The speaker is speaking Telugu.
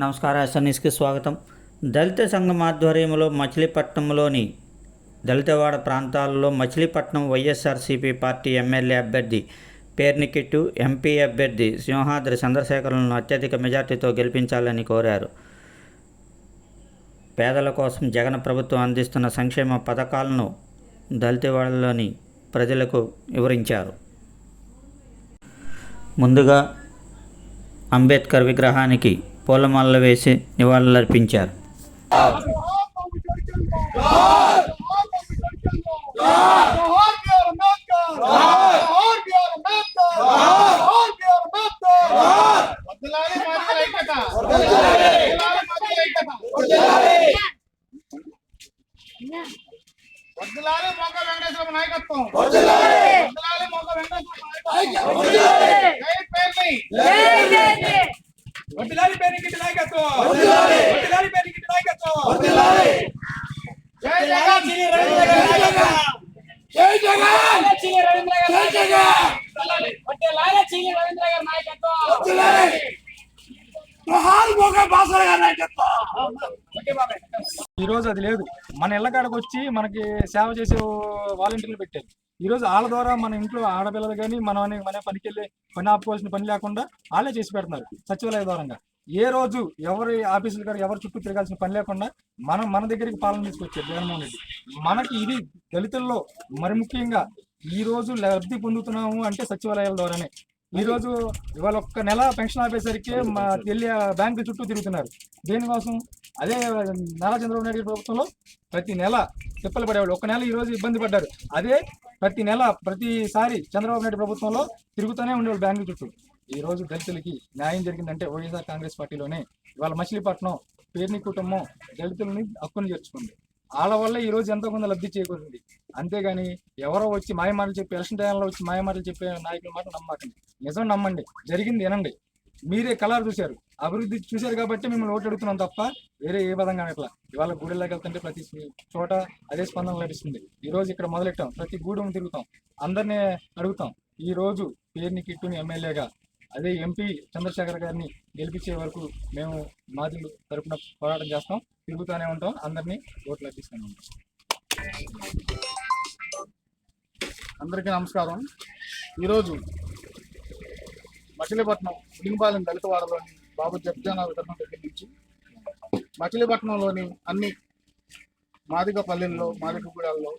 నమస్కారం ఎస్ఎన్ఎస్కి స్వాగతం. దళిత సంఘం ఆధ్వర్యంలో మచిలీపట్నంలోని దళితవాడ ప్రాంతాల్లో మచిలీపట్నం వైఎస్ఆర్సీపీ పార్టీ ఎమ్మెల్యే అభ్యర్థి పేర్నికిట్టు ఎంపీ అభ్యర్థి సింహాద్రి చంద్రశేఖరులను అత్యధిక మెజార్టీతో గెలిపించాలని కోరారు. పేదల కోసం జగన్ ప్రభుత్వం అందిస్తున్న సంక్షేమ పథకాలను దళితవాడలోని ప్రజలకు వివరించారు. ముందుగా అంబేద్కర్ విగ్రహానికి పూలమాలలు వేసి నివాళులర్పించారు. వద్దులాలి మొక్క వెంకటేశ్వర నాయకత్వం వద్దులాలి మొక్క వెంకటేశ్వర నాయకత్వం పేరుకి నాయకత్వం. వడ్డిలాలి పేరుకి నాయకత్వం. జై జగన్. జై జగన్. చీని రవీంద్ర గారి నాయకత్వం ఒట్టే లాల చీని రవీంద్ర గారి నాయకత్వం జోహార్ మోగ బాసర గారి నాయకత్వం. ఈ రోజు అది లేదు. మన ఇళ్ళ కాడకు వచ్చి మనకి సేవ చేసే వాలంటీర్లు పెట్టారు. ఈరోజు వాళ్ళ ద్వారా మన ఇంట్లో ఆడపిల్లలు కానీ మన మన పనికి వెళ్ళి పని ఆపుకోవాల్సిన పని లేకుండా వాళ్ళే చేసి పెడుతున్నారు సచివాలయ ద్వారంగా. ఏ రోజు ఎవరి ఆఫీసులు గారు ఎవరి చుట్టూ తిరగాల్సిన పని లేకుండా మనం మన దగ్గరికి పాలన తీసుకొచ్చారు జగన్మోహన్ రెడ్డి. మనకి ఇది దళితుల్లో మరి ముఖ్యంగా ఈ రోజు లబ్ధి పొందుతున్నాము అంటే సచివాలయాల ద్వారానే. ఈ రోజు ఇవాళ ఒక్క నెల పెన్షన్ ఆపేసరికి మా తెల్లి బ్యాంకు చుట్టూ తిరుగుతున్నారు. దేనికోసం? అదే నారా చంద్రబాబు నాయుడు ప్రభుత్వంలో ప్రతి నెల తిప్పలు పడేవాళ్ళు. ఒక నెల ఈ రోజు ఇబ్బంది పడ్డారు. అదే ప్రతి నెల ప్రతిసారి చంద్రబాబు నాయుడు ప్రభుత్వంలో తిరుగుతూనే ఉండేవాళ్ళు బ్యాంకు చుట్టూ. ఈ రోజు దళితులకి న్యాయం జరిగిందంటే వైఎస్ఆర్ కాంగ్రెస్ పార్టీలోనే ఇవాళ మచిలీపట్నం పేర్ని కుటుంబం దళితులని హక్కును చేర్చుకుంది. వాళ్ళ వల్ల ఈ రోజు ఎంతో కొంత లబ్ధి చేకూరింది. అంతేగాని ఎవరో వచ్చి మాయమాటలు చెప్పి ఎలక్షన్ టైంలో వచ్చి మాయమాటలు చెప్పే నాయకుల మాట నమ్మకండి. నిజం నమ్మండి. జరిగింది వినండి. మీరే కలర్ చూశారు. అభివృద్ధి చూశారు కాబట్టి మిమ్మల్ని ఓటు అడుగుతున్నాం తప్ప వేరే ఏ విధంగా ఇట్లా ఇవాళ గుడిలోకి వెళ్తుంటే ప్రతి చోట అదే స్పందన లభిస్తుంది. ఈ రోజు ఇక్కడ మొదలెట్టాం. ప్రతి గూడెం తిరుగుతాం. అందరినీ అడుగుతాం. ఈ రోజు పేరుని కిట్టుని ఎమ్మెల్యేగా అదే ఎంపీ చంద్రశేఖర్ గారిని గెలిపించే వరకు మేము మాదిలు తరపున పోరాటం చేస్తాం. తిరుగుతూనే ఉంటాం. అందరినీ ఓట్లు లభిస్తూనే ఉంటాం. అందరికీ నమస్కారం. ఈరోజు మచిలీపట్నం ఉడింపాలెం దళితవాడలోని బాబు జగ్జానా వితరణ దగ్గర నుంచి మచిలీపట్నంలోని అన్ని మాదిగ పల్లెల్లో మాదిగ గూడాల్లో